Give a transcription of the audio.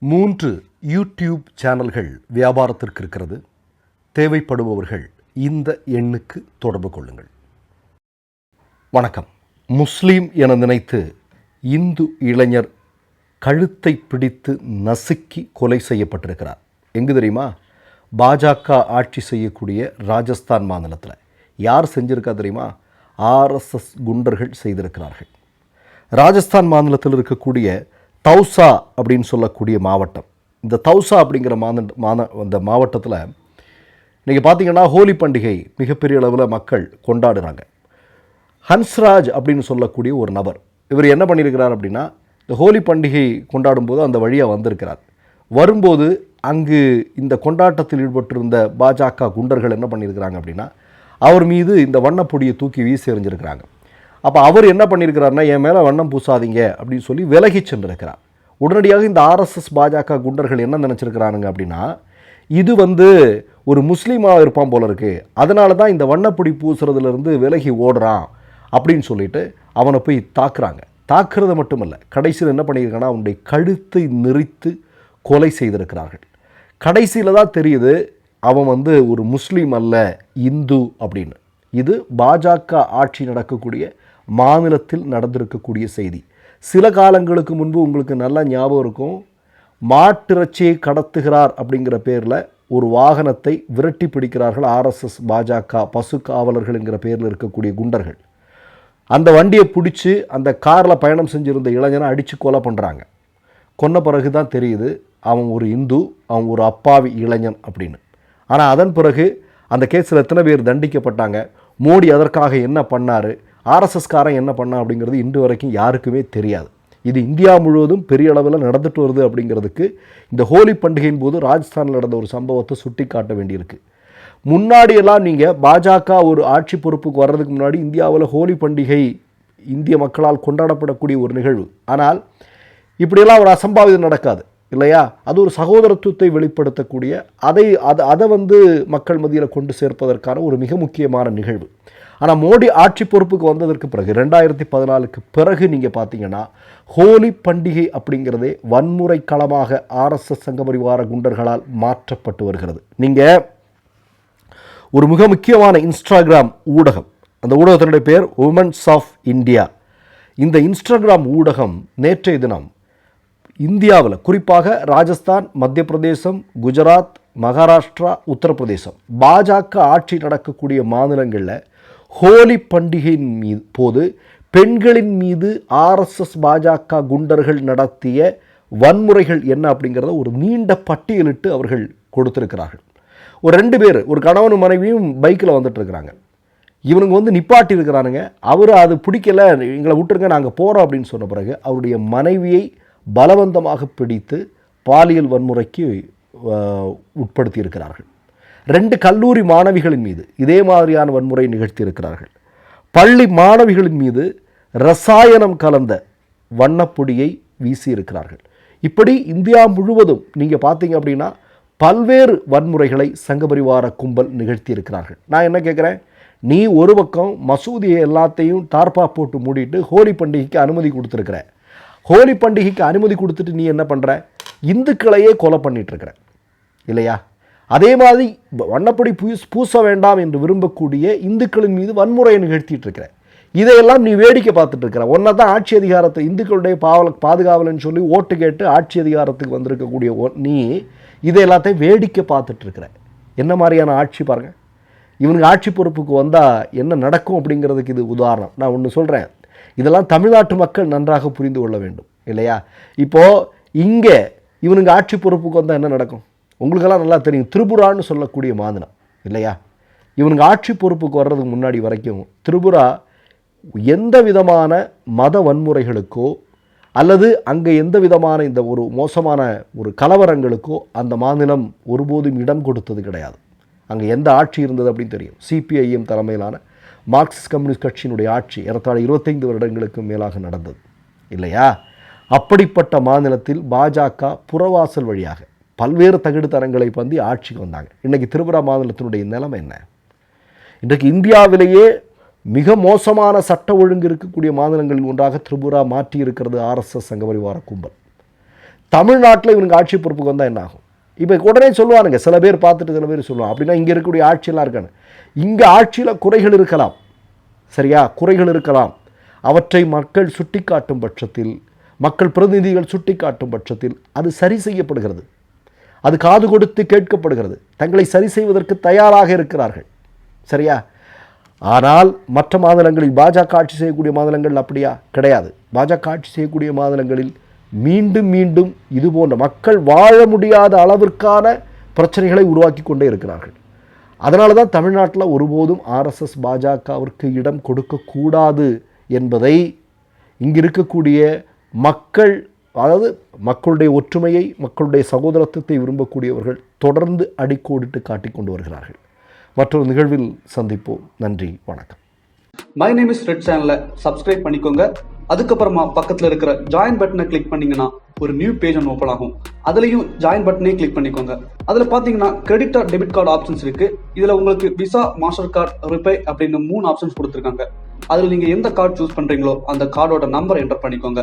மூன்று யூடியூப் சேனல்கள் வியாபாரத்திற்கு இருக்கிறது. தேவைப்படுபவர்கள் இந்த எண்ணுக்கு தொடர்பு கொள்ளுங்கள். வணக்கம். முஸ்லீம் என நினைத்து இந்து இளைஞர் கழுத்தை பிடித்து நசுக்கி கொலை செய்யப்பட்டிருக்கிறார். எங்கு தெரியுமா? பாஜக ஆட்சி செய்யக்கூடிய ராஜஸ்தான் மாநிலத்தில். யார் செஞ்சிருக்கா தெரியுமா? ஆர்எஸ்எஸ் குண்டர்கள் செய்திருக்கிறார்கள். ராஜஸ்தான் மாநிலத்தில் இருக்கக்கூடிய தௌசா அப்படின்னு சொல்லக்கூடிய மாவட்டம். இந்த தௌசா அப்படிங்கிற மாத மாத அந்த மாவட்டத்தில் நீங்கள் பார்த்தீங்கன்னா ஹோலி பண்டிகை மிகப்பெரிய அளவில் மக்கள் கொண்டாடுறாங்க. ஹன்ஸ்ராஜ் அப்படின்னு சொல்லக்கூடிய ஒரு நபர் இவர் என்ன பண்ணியிருக்கிறார் அப்படின்னா இந்த ஹோலி பண்டிகை கொண்டாடும் போது அந்த வழியாக வந்திருக்கிறார். வரும்போது அங்கு இந்த கொண்டாட்டத்தில் ஈடுபட்டிருந்த பாஜக குண்டர்கள் என்ன பண்ணியிருக்கிறாங்க அப்படின்னா அவர் மீது இந்த வண்ணப்பொடியை தூக்கி வீசி எறிஞ்சிருக்கிறாங்க. அப்போ அவர் என்ன பண்ணியிருக்கிறாருன்னா என் மேலே வண்ணம் பூசாதீங்க அப்படின்னு சொல்லி விலகி சென்றிருக்கிறார். உடனடியாக இந்த ஆர்எஸ்எஸ் பாஜக குண்டர்கள் என்ன நினச்சிருக்கிறானுங்க அப்படின்னா இது வந்து ஒரு முஸ்லீமாக இருப்பான் போல இருக்குது அதனால தான் இந்த வண்ணப்பொடி பூசுறதுலேருந்து விலகி ஓடுறான் அப்படின்னு சொல்லிட்டு அவனை போய் தாக்குறாங்க. தாக்குறது மட்டுமல்ல கடைசியில் என்ன பண்ணியிருக்காங்கன்னா அவனுடைய கழுத்தை நெறித்து கொலை செய்திருக்கிறார்கள். கடைசியில் தான் தெரியுது அவன் வந்து ஒரு முஸ்லீம் அல்ல இந்து அப்படின்னு. இது பாஜக ஆட்சி நடக்கக்கூடிய மாநிலத்தில் நடந்திருக்கக்கூடிய செய்தி. சில காலங்களுக்கு முன்பு உங்களுக்கு நல்ல ஞாபகம் இருக்கும். மாட்டிறைச்சியை கடத்துகிறார் அப்படிங்கிற பேரில் ஒரு வாகனத்தை விரட்டி பிடிக்கிறார்கள் ஆர்எஸ்எஸ் பாஜக பசு காவலர்கள் என்கிற பேரில் இருக்கக்கூடிய குண்டர்கள். அந்த வண்டியை பிடிச்சி அந்த காரில் பயணம் செஞ்சுருந்த இளைஞனை அடித்து கொலை பண்ணுறாங்க கொன்ன பிறகு தான் தெரியுது அவன் ஒரு இந்து அவன் ஒரு அப்பாவி இளைஞன் அப்படின்னு. ஆனால் அதன் பிறகு அந்த கேஸில் எத்தனை பேர் தண்டிக்கப்பட்டாங்க? மோடி அதற்காக என்ன பண்ணார்? ஆர்எஸ்எஸ்காரன் என்ன பண்ணா அப்படிங்கிறது இன்று வரைக்கும் யாருக்குமே தெரியாது. இது இந்தியா முழுவதும் பெரிய அளவில் நடந்துட்டு வருது அப்படிங்கிறதுக்கு இந்த ஹோலி பண்டிகையின் போது ராஜஸ்தானில் நடந்த ஒரு சம்பவத்தை சுட்டி காட்ட வேண்டியிருக்கு. முன்னாடியெல்லாம் நீங்கள் பாஜக ஒரு ஆட்சி பொறுப்புக்கு வர்றதுக்கு முன்னாடி இந்தியாவில் ஹோலி பண்டிகை இந்திய மக்களால் கொண்டாடப்படக்கூடிய ஒரு நிகழ்வு. ஆனால் இப்படியெல்லாம் ஒரு அசம்பாவிதம் நடக்காது இல்லையா? அது ஒரு சகோதரத்துவத்தை வெளிப்படுத்தக்கூடிய அதை அதை அதை வந்து மக்கள் மத்தியில் கொண்டு சேர்ப்பதற்கான ஒரு மிக முக்கியமான நிகழ்வு. ஆனால் மோடி ஆட்சி பொறுப்புக்கு வந்ததற்கு பிறகு ரெண்டாயிரத்தி பதினாலுக்கு பிறகு நீங்கள் பார்த்தீங்கன்னா ஹோலி பண்டிகை அப்படிங்கிறதே வன்முறை களமாக ஆர்எஸ்எஸ் சங்கபரிவார குண்டர்களால் மாற்றப்பட்டு வருகிறது. நீங்கள் ஒரு மிக முக்கியமான இன்ஸ்டாகிராம் ஊடகம் அந்த ஊடகத்தினுடைய பேர் உமன்ஸ் ஆஃப் இந்தியா இந்த இன்ஸ்டாகிராம் ஊடகம் நேற்றைய தினம் இந்தியாவில் குறிப்பாக ராஜஸ்தான் மத்திய பிரதேசம் குஜராத் மகாராஷ்டிரா உத்தரப்பிரதேசம் பாஜக ஆட்சி நடக்கக்கூடிய மாநிலங்களில் ஹோலி பண்டிகையின் மீது போது பெண்களின் மீது ஆர்எஸ்எஸ் பாஜக குண்டர்கள் நடத்திய வன்முறைகள் என்ன அப்படிங்கிறத ஒரு நீண்ட பட்டியலிட்டு அவர்கள் கொடுத்துருக்கிறார்கள். ஒரு ரெண்டு பேர் ஒரு கணவனும் மனைவியும் பைக்கில் வந்துட்டு இருக்கிறாங்க இவனுங்க வந்து நிப்பாட்டி இருக்கிறானுங்க. அவர் அது பிடிக்கல எங்களை விட்டுருங்க நாங்கள் போகிறோம் அப்படின்னு சொன்ன பிறகு அவருடைய மனைவியை பலவந்தமாக பிடித்து பாலியல் வன்முறைக்கு உட்படுத்தி இருக்கிறார்கள் ரெண்டு கல்லூரி மாணவிகளின் மீது இதே மாதிரியான வன்முறை நிகழ்த்தி இருக்கிறார்கள் பள்ளி மாணவிகளின் மீது ரசாயனம் கலந்த வண்ணப்பொடியை வீசியிருக்கிறார்கள். இப்படி இந்தியா முழுவதும் நீங்கள் பார்த்தீங்க அப்படின்னா பல்வேறு வன்முறைகளை சங்கபரிவார கும்பல் நிகழ்த்தி இருக்கிறார்கள் நான் என்ன கேட்குறேன்? நீ ஒரு பக்கம் மசூதியை எல்லாத்தையும் தார்பா போட்டு மூடிட்டு ஹோலி பண்டிகைக்கு அனுமதி கொடுத்துருக்குற. ஹோலி பண்டிகைக்கு அனுமதி கொடுத்துட்டு நீ என்ன பண்ணுற இந்துக்களையே கொலை பண்ணிட்டு இருக்கிற. இல்லையா? அதே மாதிரி வண்ணப்படி பூஸ் பூச வேண்டாம் என்று விரும்பக்கூடிய இந்துக்களின் மீது வன்முறையை நிகழ்த்திட்டு இருக்கிற இதையெல்லாம் நீ வேடிக்கை பார்த்துட்டு இருக்கிற. ஒன்றை தான் ஆட்சி அதிகாரத்தை இந்துக்களுடைய பாவல பாதுகாவலன்னு சொல்லி ஓட்டு கேட்டு ஆட்சி அதிகாரத்துக்கு வந்திருக்கக்கூடிய நீ இதை எல்லாத்தையும் வேடிக்கை பார்த்துட்டு இருக்கிற. என்ன மாதிரியான ஆட்சி பாருங்கள் இவனுக்கு ஆட்சி பொறுப்புக்கு வந்தால் என்ன நடக்கும் அப்படிங்கிறதுக்கு இது உதாரணம். நான் ஒன்று சொல்கிறேன் இதெல்லாம் தமிழ்நாட்டு மக்கள் நன்றாக புரிந்து கொள்ள வேண்டும். இல்லையா? இப்போது இங்கே இவனுங்க ஆட்சி பொறுப்புக்கு வந்தால் என்ன நடக்கும்? உங்களுக்கெல்லாம் நல்லா தெரியும். திரிபுரான்னு சொல்லக்கூடிய மாநிலம் இல்லையா? இவனுங்க ஆட்சி பொறுப்புக்கு வர்றதுக்கு முன்னாடி வரைக்கும் திரிபுரா எந்த விதமான மத வன்முறைகளுக்கோ அல்லது அங்கே எந்த விதமான இந்த ஒரு மோசமான ஒரு கலவரங்களுக்கோ அந்த மாநிலம் ஒருபோதும் இடம் கொடுத்தது கிடையாது. அங்கே எந்த ஆட்சி இருந்தது அப்படின்னு தெரியும். சிபிஐஎம் தலைமையிலான மார்க்சிஸ்ட் கம்யூனிஸ்ட் கட்சியினுடைய ஆட்சி ஏறத்தாழ இருபத்தைந்து வருடங்களுக்கு மேலாக நடந்தது இல்லையா? அப்படிப்பட்ட மாநிலத்தில் பாஜக புறவாசல் வழியாக பல்வேறு தகுடு தரங்களை பந்தி ஆட்சிக்கு வந்தாங்க. இன்றைக்கி திரிபுரா மாநிலத்தினுடைய நிலைமை என்ன? இன்றைக்கு இந்தியாவிலேயே மிக மோசமான சட்ட ஒழுங்கு இருக்கக்கூடிய மாநிலங்களில் ஒன்றாக திரிபுரா மாற்றி இருக்கிறது ஆர்எஸ்எஸ் சங்கபரிவார கும்பல். தமிழ்நாட்டில் இவனுக்கு ஆட்சி பொறுப்புக்கு வந்தால் என்ன ஆகும்? இப்போ உடனே சொல்லுவானுங்க சில பேர் பார்த்துட்டு சில பேர் சொல்லுவாங்க. அப்படின்னா இங்கே இருக்கக்கூடிய ஆட்சியெல்லாம் இருக்கானு. இங்கே ஆட்சியில் குறைகள் இருக்கலாம். சரியா? குறைகள் இருக்கலாம். அவற்றை மக்கள் சுட்டிக்காட்டும் பட்சத்தில் மக்கள் பிரதிநிதிகள் சுட்டிக்காட்டும் பட்சத்தில் அது சரி செய்யப்படுகிறது. அது காது கொடுத்து கேட்கப்படுகிறது. தங்களை சரி செய்வதற்கு தயாராக இருக்கிறார்கள். சரியா? ஆனால் மற்ற மாநிலங்களில் பாஜக ஆட்சி செய்யக்கூடிய மாநிலங்கள் அப்படியா? கிடையாது. பாஜக ஆட்சி செய்யக்கூடிய மாநிலங்களில் மீண்டும் மீண்டும் இது போன்ற மக்கள் வாழ முடியாத அளவிற்கான பிரச்சனைகளை உருவாக்கி கொண்டே இருக்கிறார்கள். அதனால தான் தமிழ்நாட்டில் ஒருபோதும் ஆர்எஸ்எஸ் பாஜகவிற்கு இடம் கொடுக்கக்கூடாது என்பதை இங்கிருக்கக்கூடிய மக்கள் அதாவது மக்களுடைய ஒற்றுமையை மக்களுடைய சகோதரத்துவத்தை விரும்பக்கூடியவர்கள் தொடர்ந்து அடிக்கோடிட்டு காட்டிக் கொண்டு வருகிறார்கள். மற்றொரு நிகழ்வில் சந்திப்போம். நன்றி வணக்கம். மை நேம் இஸ் ரெட் சேனலை சப்ஸ்கிரைப் பண்ணிக்கோங்க. அதுக்கப்புறமா பக்கத்தில் இருக்கிற ஜாயின் பட்டனை கிளிக் பண்ணீங்கன்னா ஒரு நியூ பேஜ் ஒன்று ஓப்பன் ஆகும். அதுலேயும் ஜாயின் பட்டனே கிளிக் பண்ணிக்கோங்க. அதில் பார்த்தீங்கன்னா credit card debit card options இருக்கு. இதில் உங்களுக்கு விசா மாஸ்டர் கார்டு ரிப்பே அப்படின்னு மூணு ஆப்ஷன்ஸ் கொடுத்துருக்காங்க. அதில் நீங்கள் எந்த கார்டு சூஸ் பண்ணுறீங்களோ அந்த கார்டோட நம்பர் என்டர் பண்ணிக்கோங்க.